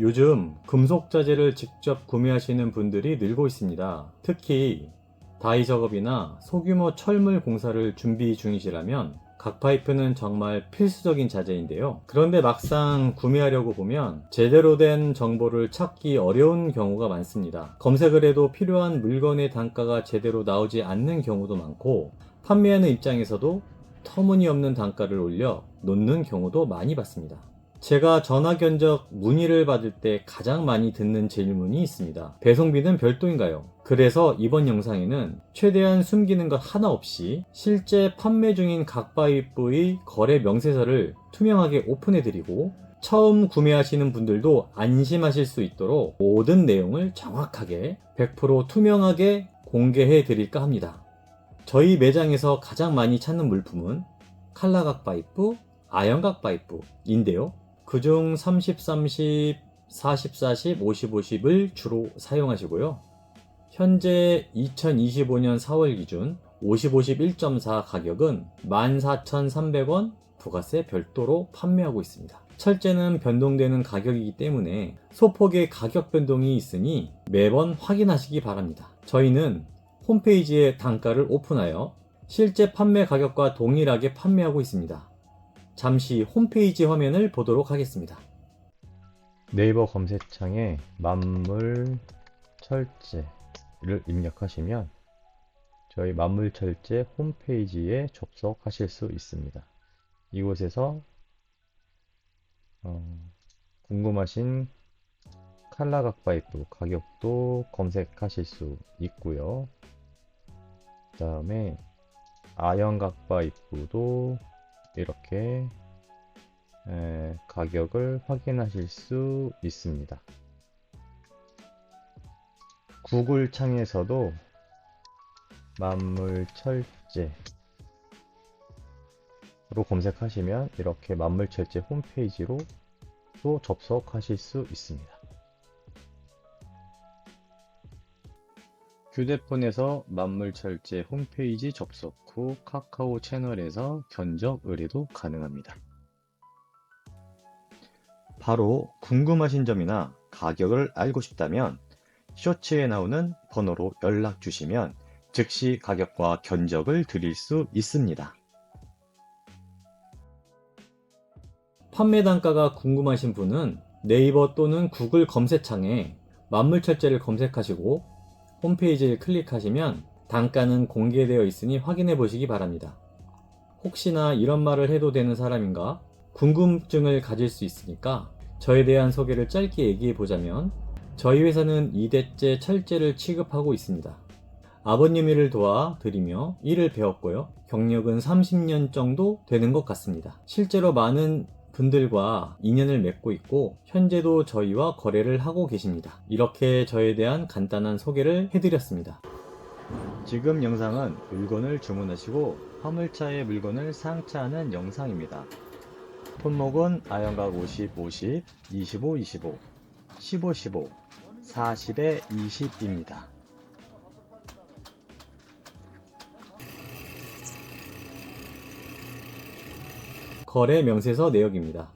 요즘 금속 자재를 직접 구매하시는 분들이 늘고 있습니다. 특히 다이 작업이나 소규모 철물 공사를 준비 중이시라면 각 파이프는 정말 필수적인 자재인데요. 그런데 막상 구매하려고 보면 제대로 된 정보를 찾기 어려운 경우가 많습니다. 검색을 해도 필요한 물건의 단가가 제대로 나오지 않는 경우도 많고 판매하는 입장에서도 터무니없는 단가를 올려 놓는 경우도 많이 봤습니다. 제가 전화 견적 문의를 받을 때 가장 많이 듣는 질문이 있습니다. 배송비는 별도인가요? 그래서 이번 영상에는 최대한 숨기는 것 하나 없이 실제 판매 중인 각 파이프의 거래 명세서를 투명하게 오픈해드리고 처음 구매하시는 분들도 안심하실 수 있도록 모든 내용을 정확하게 100% 투명하게 공개해 드릴까 합니다. 저희 매장에서 가장 많이 찾는 물품은 칼라각 파이프, 아연각 파이프인데요. 그중 30, 30, 40, 40, 50, 50을 주로 사용하시고요. 현재 2025년 4월 기준 50, 50 1.4 가격은 14,300원 부가세 별도로 판매하고 있습니다. 철제는 변동되는 가격이기 때문에 소폭의 가격 변동이 있으니 매번 확인하시기 바랍니다. 저희는 홈페이지에 단가를 오픈하여 실제 판매 가격과 동일하게 판매하고 있습니다. 잠시 홈페이지 화면을 보도록 하겠습니다. 네이버 검색창에 만물 철제를 입력하시면 저희 만물 철제 홈페이지에 접속하실 수 있습니다. 이곳에서 어, 궁금하신 칼라각 파이프 가격도 검색하실 수 있고요. 그 다음에 아연각 파이프도 이렇게 에, 가격을 확인하실 수 있습니다. 구글 창에서도 만물철제로 검색하시면 이렇게 만물철제 홈페이지로 또 접속하실 수 있습니다. 휴대폰에서 만물철제 홈페이지 접속 후 카카오 채널에서 견적 의뢰도 가능합니다. 바로 궁금하신 점이나 가격을 알고 싶다면 쇼츠에 나오는 번호로 연락 주시면 즉시 가격과 견적을 드릴 수 있습니다. 판매 단가가 궁금하신 분은 네이버 또는 구글 검색창에 만물철제를 검색하시고 홈페이지를 클릭하시면 단가는 공개되어 있으니 확인해 보시기 바랍니다. 혹시나 이런 말을 해도 되는 사람인가 궁금증을 가질 수 있으니까 저에 대한 소개를 짧게 얘기해 보자면 저희 회사는 2대째 철제를 취급하고 있습니다. 아버님 일을 도와드리며 일을 배웠고요. 경력은 30년 정도 되는 것 같습니다. 실제로 많은 분들과 인연을 맺고 있고 현재도 저희와 거래를 하고 계십니다. 이렇게 저에 대한 간단한 소개를 해드렸습니다. 지금 영상은 물건을 주문하시고 화물차에 물건을 상차하는 영상입니다. 품목은 아연각 50, 50, 25, 25, 15, 15, 40에 20입니다. 거래 명세서 내역입니다.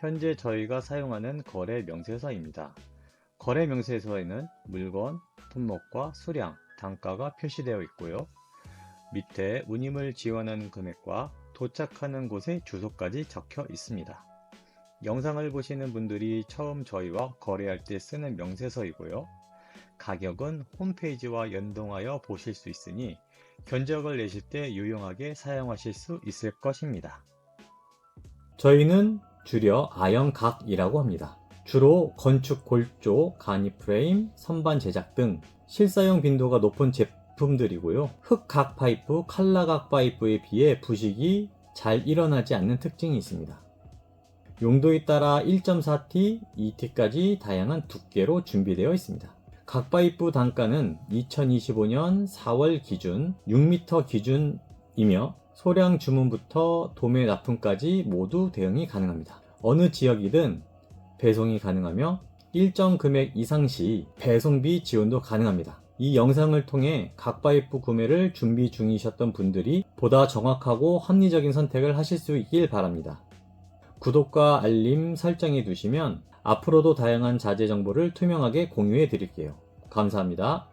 현재 저희가 사용하는 거래 명세서입니다. 거래 명세서에는 물건, 품목과 수량, 단가가 표시되어 있고요. 밑에 운임을 지원하는 금액과 도착하는 곳의 주소까지 적혀 있습니다. 영상을 보시는 분들이 처음 저희와 거래할 때 쓰는 명세서이고요. 가격은 홈페이지와 연동하여 보실 수 있으니 견적을 내실 때 유용하게 사용하실 수 있을 것입니다. 저희는 줄여 아연각이라고 합니다. 주로 건축 골조, 간이 프레임, 선반 제작 등 실사용 빈도가 높은 제품들이고요. 흑각 파이프, 칼라각 파이프에 비해 부식이 잘 일어나지 않는 특징이 있습니다. 용도에 따라 1.4T, 2T까지 다양한 두께로 준비되어 있습니다. 각 파이프 단가는 2025년 4월 기준 6m 기준 이며 소량 주문부터 도매 납품까지 모두 대응이 가능합니다. 어느 지역이든 배송이 가능하며 일정 금액 이상 시 배송비 지원도 가능합니다. 이 영상을 통해 각 파이프 구매를 준비 중이셨던 분들이 보다 정확하고 합리적인 선택을 하실 수 있길 바랍니다. 구독과 알림 설정해 두시면 앞으로도 다양한 자재 정보를 투명하게 공유해 드릴게요. 감사합니다.